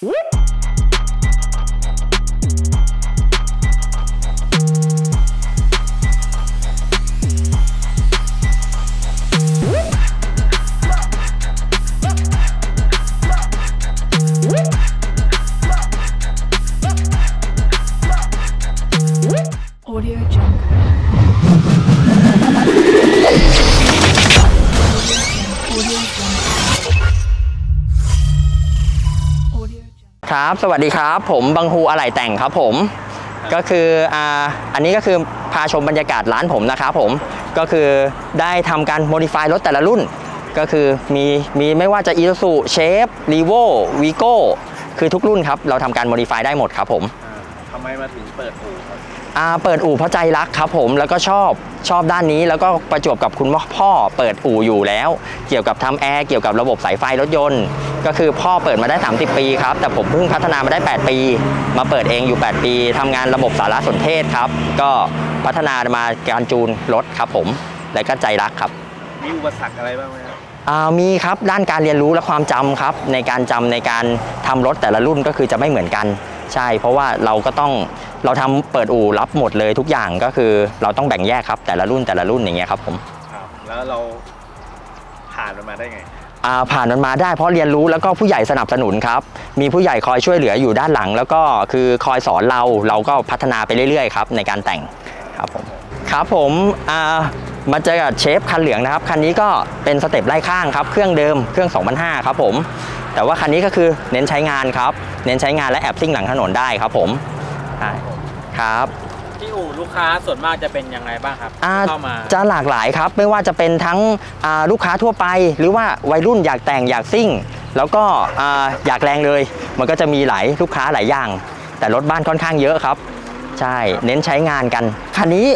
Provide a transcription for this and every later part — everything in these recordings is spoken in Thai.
Whoop! ครับ สวัสดีครับ ผมบังฮูอะไหล่แต่งครับผม ก็คืออ่าอันนี้ก็คือพาชมบรรยากาศร้านผมนะครับผม ก็คือได้ทำการโมดิฟายรถแต่ละรุ่น ก็คือมีมีไม่ว่าจะ i s u z u Shape r e v o Vigo คือทุกรุ่นครับ เราทำการโมดิฟายได้หมดครับผมอ่าทำไมมาถึงเปิดอู่ครับอ่า เปิดอู่เพราะใจรักครับผมแล้วก็ชอบชอบด้านนี้แล้วก็ประจวบกับคุณพ่อเปิดอู่อยู่แล้ว เกี่ยวกับทำแอร์เกี่ยวกับระบบสายไฟรถยนต์ ก็คือพ่อเปิดมาได้ 30 ปีครับ แต่ผมเพิ่งพัฒนามาได้ 8 ปี มาเปิดเองอยู่ 8 ปีทำงานระบบสารสนเทศครับ ก็พัฒนามาการจูนรถครับผมและก็ใจรักครับมีอุปสรรคอะไรบ้างไหมครับอ่ามีครับด้านการเรียนรู้และความจำครับ ในการจำในการทำรถแต่ละรุ่นก็คือจะไม่เหมือนกัน ใช่เพราะว่าเราก็ต้องเราทำเปิดอู่รับหมดเลยทุกอย่างก็คือเราต้องแบ่งแยกครับ แต่ละรุ่นแต่ละรุ่นอย่างเงี้ยครับผมครับแล้วเราผ่านมันมาได้ไงอ่าผ่านมันมาได้เพราะเรียนรู้แล้วก็ผู้ใหญ่สนับสนุนครับ มีผู้ใหญ่คอยช่วยเหลืออยู่ด้านหลัง แล้วก็คือคอยสอนเราเราก็พัฒนาไปเรื่อยๆครับในการแต่งครับผมครับผมอ่ามาเจอกับเชฟคันเหลืองนะครับ คันนี้ก็เป็นสเต็ปไล่ข้างครับ เครื่องเดิมเครื่อง 2005 ครับผม แต่ว่าคันนี้ก็คือเน้นใช้งานครับ เน้นใช้งานและแอบซิ่งหลังถนนได้ครับผมใช่ครับที่อู่ลูกค้าส่วนมากจะเป็นยังไงบ้างครับอ่าเข้ามาจะหลากหลายครับไม่ว่าจะเป็นทั้งอ่าลูกค้าทั่วไป หรือว่าวัยรุ่นอยากแต่งอยากซิ่ง แล้วก็อ่าอยากแรงเลย มันก็จะมีหลายลูกค้าหลายอย่าง แต่รถบ้านค่อนข้างเยอะครับ ใช่เน้นใช้งานกันคันนี้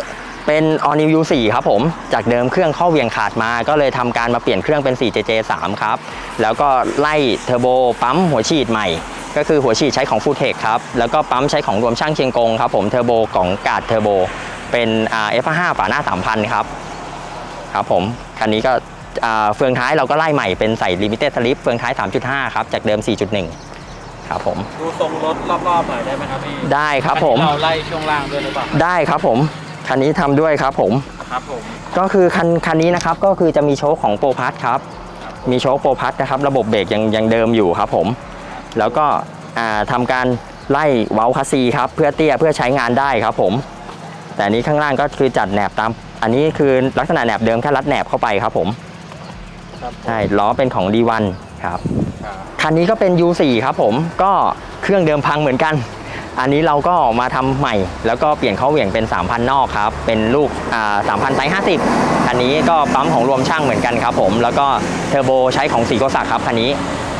เป็น All New U4 ครับผม จากเดิมเครื่องข้อเหวียงขาดมา ก็เลยทำการมาเปลี่ยนเครื่องเป็น 4JJ3 ครับ แล้วก็ไล่เทอร์โบปั๊มหัวฉีดใหม่ ก็คือหัวฉีดใช้ของ f u l t e c h ครับ แล้วก็ปั๊มใช้ของรวมช่างเชียงกงครับผมเทอร์โบของกาดเทอร์โบ เป็นอ่า F5 ฝาหน้า 3,000 ครับ ครับผม คันนี้ก็อ่าเฟืองท้ายเราก็ไล่ใหม่เป็นใส่ Limited Slip เฟืองท้าย 3.5 ครับ จากเดิม 4.1 ครับผม ดูทรงรถรอบๆหน่อยได้ไหมครับพี่ ได้ครับผมอันนี้เราไล่ช่วงล่างด้วยหรือเปล่า ได้ครับผม คันนี้ทำด้วยครับผม ครับผม ก็คือคันคันนี้นะครับก็คือจะมีโชคของโปรพัทครับ มีโชคโปรพัทนะครับ ระบบเบรกยังยังเดิมอยู่ครับผม แล้วก็อ่าทำการไล่เว้าคัสซีครับเพื่อเตี้ยเพื่อใช้งานได้ครับผม แต่อันนี้ข้างล่างก็คือจัดแหนบตาม อันนี้คือลักษณะแหนบเดิมแค่รัดแหนบเข้าไปครับผมครับผมใช่ล้อเป็นของ D1 ครับครับคันนี้ก็เป็น U4 ครับผมก็เครื่องเดิมพังเหมือนกัน อันนี้เราก็มาทำใหม่ แล้วก็เปลี่ยนเข้าเหวี่ยงเป็น 3,000 นอกครับ เป็นลูกอ่า3,000ไซส์50คันนี้ก็ปั๊มของรวมช่างเหมือนกันครับผมแล้วก็เทอร์โบใช้ของสีโกศักดิ์ครับคันนี้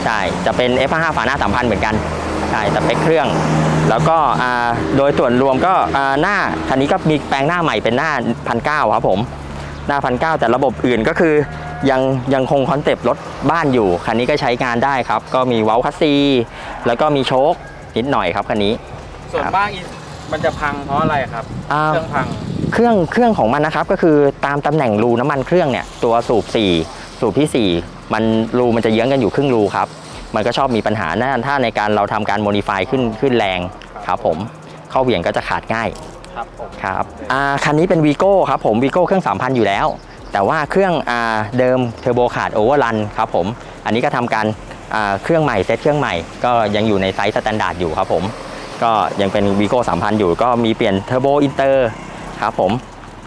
ใช่ จะเป็น F5 ฝาหน้า 3,000 เหมือนกัน ใช่ สเปคเครื่อง แล้วก็อ่าโดยส่วนรวมก็อ่าหน้า คันนี้ก็มีแปลงหน้าใหม่เป็นหน้า 1,900ครับผม หน้าพันเแต่ระบบอื่นก็คือยังยังคงคอนเซปต์รถบ้านอยู่ คันนี้ก็ใช้งานได้ครับ ก็มีเว้าคัสซี แล้วก็มีโชคนิดหน่อยครับคันนี้ ส่วนมากอีมันจะพังเพราะอะไรครับอ่าเครื่องพัง เครื่องเครื่องของมันนะครับก็คือตามตำแหน่งรูน้ำมันเครื่องเนี่ยตัวสูบ4 สูบที่ 4 มันรูมันจะเยื้องกันอยู่ครึ่งรูครับ มันก็ชอบมีปัญหานะถ้าในการเราทำการโมดิฟายขึ้นขึ้นแรงครับผมเข้าเหวี่ยงก็จะขาดง่ายครับผมครับอ่าคันนี้เป็นวีโก้ครับผมวีโก้เครื่อง 3,000 อยู่แล้ว แต่ว่าเครื่องอ่าเดิมเทอร์โบขาดโอเวอร์รันครับผมอันนี้ก็ทำการอ่าเครื่องใหม่เซตเครื่องใหม่ก็ยังอยู่ในไซส์สแตนดาร์ดอยู่ครับผมก็ยังเป็นวีโก้3,000 อยู่ ก็มีเปลี่ยนเทอร์โบอินเตอร์ครับผม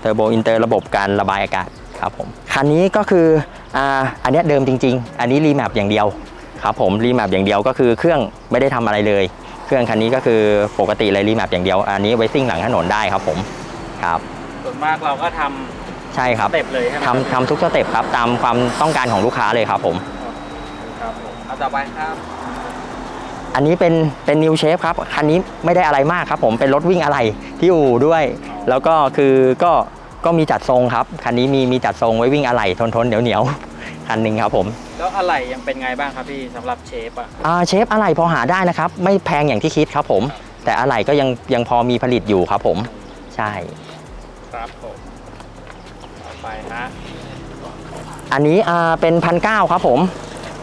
เทอร์โบอินเตอร์ระบบการระบายอากาศครับผมคันนี้ก็คือ อ่าอันเนี้ยเดิมจริง ๆ อันนี้รีแมปอย่างเดียวครับผมรีแมปอย่างเดียวก็คือเครื่องไม่ได้ทำอะไรเลย เครื่องคันนี้ก็คือปกติเลยรีแมปอย่างเดียว อันนี้ไว้ซิ่งหลังถนนได้ครับผมครับ ส่วนมากเราก็ทำใช่ครับสเต็ปเลยใช่ไหมทำทำทุกสเต็ปครับตามความต้องการของลูกค้าเลยครับผมครับผมเอาต่อไปครับอันนี้เป็นเป็นนิวเชฟครับ คันนี้ไม่ได้อะไรมากครับผมเป็นรถวิ่งอะไรที่อู่ด้วย แล้วก็คือก็ก็มีจัดทรงครับ คันนี้มีมีจัดทรงไว้วิ่งอะไรทนทนเหนียวเหนียวๆ คันหนึ่งครับผมแล้วอะไรยังเป็นไงบ้างครับพี่สำหรับเชฟอะอ่าเชฟอะไรพอหาได้นะครับ ไม่แพงอย่างที่คิดครับผม แต่อะไรก็ยังยังพอมีผลิตอยู่ครับผม ใช่ ครับผมต่อไปฮะอันนี้อ่าเป็นพันเครับผม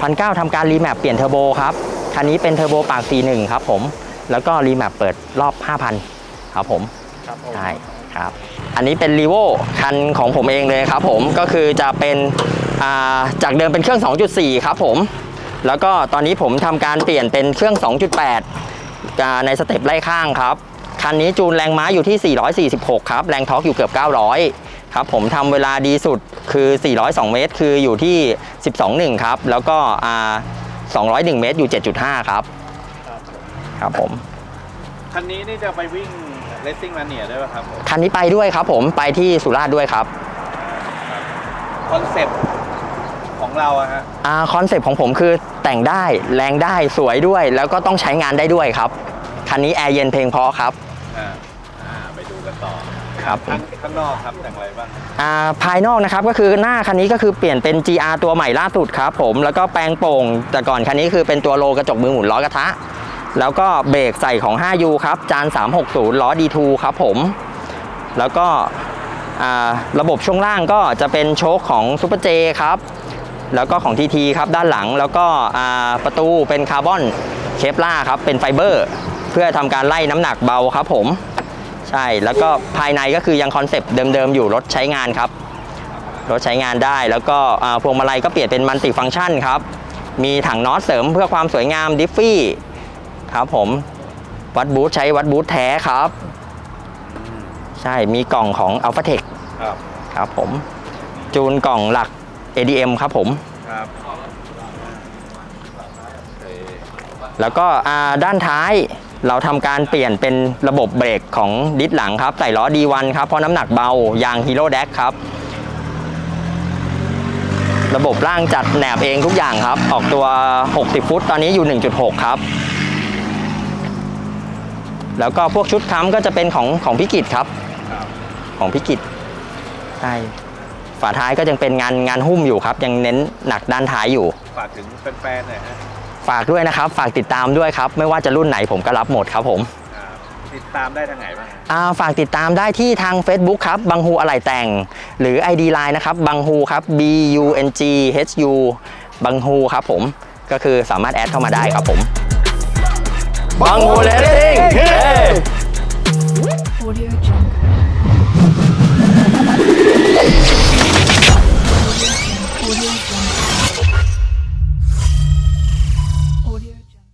พันเทำการรีแมปเปลี่ยนเทอร์โบครับ คันนี้เป็นเทอร์โบปาก 41 ครับผม แล้วก็รีแมปเปิดรอบ 5,000 ครับผมครับผม ใช่ครับ อันนี้เป็นรีโวคันของผมเองเลยครับผมก็คือจะเป็นอ่าจากเดิมเป็นเครื่อง 2.4 ครับผม แล้วก็ตอนนี้ผมทำการเปลี่ยนเป็นเครื่อง 2.8อ่าในสเต็ปไล่ข้างครับ คันนี้จูนแรงม้าอยู่ที่ 446 ครับ แรงทอร์กอยู่เกือบ 900 ครับ ผมทำเวลาดีสุดคือ 402 เมตร คืออยู่ที่ 12.1 ครับ แล้วก็อ่า201 เมตรอยู่ 7.5ครับครับ ครับผม คันนี้นี่จะไปวิ่ง เลสซิ่งมาเนียด้วยป่ะครับผมคันนี้ไปด้วยครับผมไปที่สุราษฎร์ด้วยครับคอนเซ็ปต์ของเราอะฮะอ่าคอนเซปต์ของผมคือแต่งได้แรงได้สวยด้วย แล้วก็ต้องใช้งานได้ด้วยครับ คันนี้แอร์เย็นเพลงเพราะครับ อ่าอ่าไปดูกันต่อครับ ข้างข้างนอกครับแต่งอะไรบ้างอ่าภายนอกนะครับก็คือหน้าคันนี้ก็คือเปลี่ยนเป็น GR ตัวใหม่ล่าสุดครับผมแล้วก็แปลงโป่ง แต่ก่อนคันนี้คือเป็นตัวโลกระจกมือหมุนล้อกระทะ แล้วก็เบรกใส่ของ 5U ครับ จาน 360 ล้อ D2 ครับผม แล้วก็ระบบช่วงล่างก็จะเป็นโชคของ Super J ครับ แล้วก็ของ TT ครับด้านหลัง แล้วก็ประตูเป็นคาร์บอนเคปล่าครับ เป็นไฟเบอร์ เพื่อทำการไล่น้ำหนักเบาครับผม ใช่ แล้วก็ภายในก็คือยังคอนเซปต์เดิมๆ อยู่รถใช้งานครับ รถใช้งานได้ แล้วก็พวงมาลัยก็เปลี่ยนเป็นมัลติฟัง c t ชันครับ มีถังน็อตเสริมเพื่อความสวยงามดิฟฟี่ ครับผมวัดบูทใช้วัดบูทแท้ครับ ใช่มีกล่องของ a l p h a t e c h ครับครับผม จูนกล่องหลัก ADM ครับผมครับแล้วก็อ่าด้านท้ายเราทำการเปลี่ยนเป็นระบบเบรกของดิสหลังครับใส่ล้อ D1 ครับ เพราะน้ำหนักเบายาง Hero d a ครับ ระบบล่างจัดแหนบเองทุกอย่างครับ ออกตัว 60 ฟุตตอนนี้อยู่ 1.6 ครับ แล้วก็พวกชุดค้ำก็จะเป็นของของพิกิตครับครับ ของพิกิตใช่ฝาท้ายก็ยังเป็นงานงานหุ้มอยู่ครับ ยังเน้นหนักด้านท้ายอยู่ ฝากถึงแฟนๆหน่อยฮะฝากด้วยนะครับ ฝากติดตามด้วยครับ ไม่ว่าจะรุ่นไหนผมก็รับหมดครับผมอ่าติดตามได้ทางไหนบ้างฮะอ่าฝากติดตามได้ที่ทาง Facebook ครับบังฮูอะไหล่แต่ง หรือ ID Line นะครับบังฮูครับ B U N G H U บังฮูครับผมก็คือสามารถแอดเข้ามาได้ครับผมบังฮูเลสซิ่ง audio jungle.